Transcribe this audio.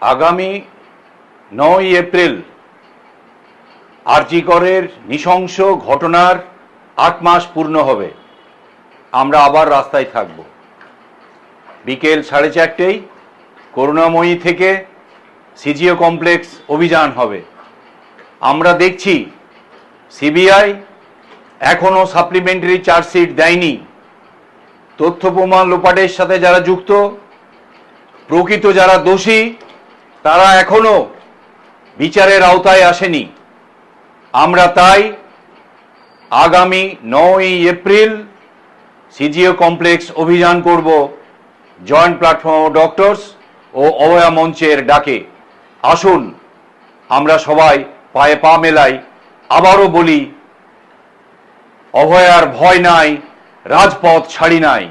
আগামী নয় এপ্রিল আরজিকরের নৃশংস ঘটনার আট মাস পূর্ণ হবে। আমরা আবার রাস্তায় থাকব। বিকেল সাড়ে চারটেই করুণাময়ী থেকে সিজিও কমপ্লেক্স অভিযান হবে। আমরা দেখছি সিবিআই এখনও সাপ্লিমেন্টারি চার্জশিট দেয়নি। তথ্য প্রমাণ লোপাটের সাথে যারা যুক্ত, প্রকৃত যারা দোষী তারা এখনও বিচারের আওতায় আসেনি। আমরা তাই আগামী নয় এপ্রিল সিজিও কমপ্লেক্স অভিযান করব জয়েন্ট প্ল্যাটফর্ম ডক্টরস ও অভয়া মঞ্চের ডাকে। আসুন, আমরা সবাই পায়ে পা মেলাই আবারও বলি, অভয়ার ভয় নাই, রাজপথ ছাড়ি নাই।